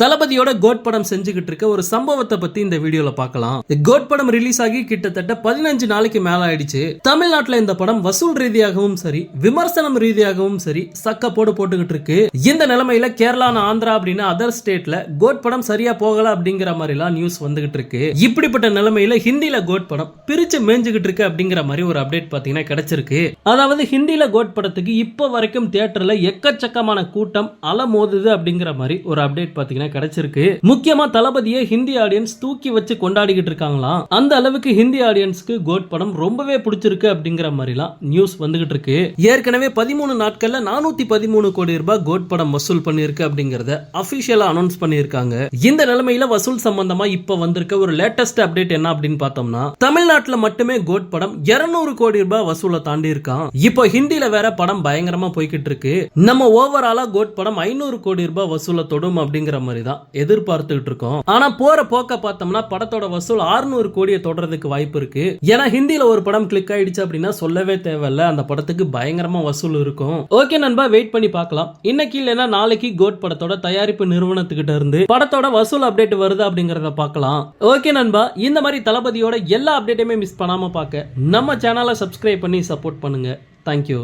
தளபதியோட கோட் படம் செஞ்சுக்கிட்டு இருக்க ஒரு சம்பவத்தை பத்தி இந்த வீடியோல பார்க்கலாம். கோட் படம் ரிலீஸ் ஆகி கிட்டத்தட்ட பதினஞ்சு நாளைக்கு மேல ஆயிடுச்சு. தமிழ்நாட்டுல இந்த படம் வசூல் ரீதியாகவும் சரி விமர்சனம் ரீதியாகவும் சரி சக்க போடு போட்டுக்கிட்டு இருக்கு. இந்த நிலைமையில கேரளா ஆந்திரா அப்படின்னு அதர் ஸ்டேட்ல கோட் படம் சரியா போகல அப்படிங்கிற மாதிரி எல்லாம் நியூஸ் வந்துகிட்டு இருக்கு. இப்படிப்பட்ட நிலைமையில ஹிந்தில கோட் படம் பிரிச்சு மேஞ்சுகிட்டு இருக்கு அப்படிங்கிற மாதிரி ஒரு அப்டேட் பாத்தீங்கன்னா கிடைச்சிருக்கு. அதாவது ஹிந்தில கோட் படத்துக்கு இப்போ வரைக்கும் தியேட்டர்ல எக்கச்சக்கமான கூட்டம் அலமோதுது அப்படிங்கிற மாதிரி ஒரு அப்டேட் பாத்தீங்கன்னா கிடைச்சிருக்கு. முக்கியமா தளபதியை ஹிந்தி ஆடியன்ஸ் தூக்கி வச்சு கொண்டாடிக்கிட்டு இருக்காங்களாம். அந்த அளவுக்கு ஹிந்தி ஆடியன்ஸ்க்கு கோட் படம் ரொம்பவே பிடிச்சிருக்கு அப்படிங்கிற மாதிரிலாம் நியூஸ் வந்துகிட்டு இருக்கு. ஏற்கனவே பதிமூணு நாட்கள்ல நானூத்தி பதிமூணு கோடி ரூபாய் கோட் படம் வசூல் பண்ணிருக்கு அப்படிங்கறத அபிஷியலா அனௌன்ஸ் பண்ணிருக்காங்க இந்த நிலைமையில வசூல் சம்பந்தமா இப்ப வந்திருக்க ஒரு லேட்டஸ்ட் அப்டேட் என்ன அப்படின்னு பார்த்தோம்னா தமிழ்நாட்டுல மட்டுமே கோட் படம் 200 கோடி ரூபாய் வசூலை தாண்டி இருக்கான் இப்போ ஹிந்தில வேற படம் பயங்கரமா போய்கிட்டு இருக்கு. நம்ம ஓவராலா கோட் படம் ஐநூறு கோடி ரூபாய் வசூலை தொடும் அப்படிங்கிற மாதிரி தான் எதிர்பார்த்துக்கிட்டு இருக்கோம். ஆனா போற போக்க பார்த்தோம்னா படத்தோட வசூல் 600 கோடியை தொடர்றதுக்கு வாய்ப்பு இருக்கு. ஏன்னா ஹிந்தியில ஒரு படம் கிளிக் ஆயிடுச்சு அப்படின்னா சொல்லவே தேவையில்ல. அந்த படத்துக்கு பயங்கரமா வசூல் இருக்கும். ஓகே நண்பா வெயிட் பண்ணி பார்க்கலாம். இன்னைக்கு இல்லைன்னா நாளைக்கு கோட் படத்தோட தயாரிப்பு நிறுவனத்துக்கிட்ட இருந்து படத்தோட வசூல் அப்டேட் வருது அப்படிங்கறத பார்க்கலாம். ஓகே நண்பா இந்த மாதிரி தளபதியோட எல்லா அப்டேட்டையுமே மிஸ் பண்ணாம பார்க்க நம்ம சேனலை சப்ஸ்கிரைப் பண்ணி சப்போர்ட் பண்ணுங்க. தேங்க்யூ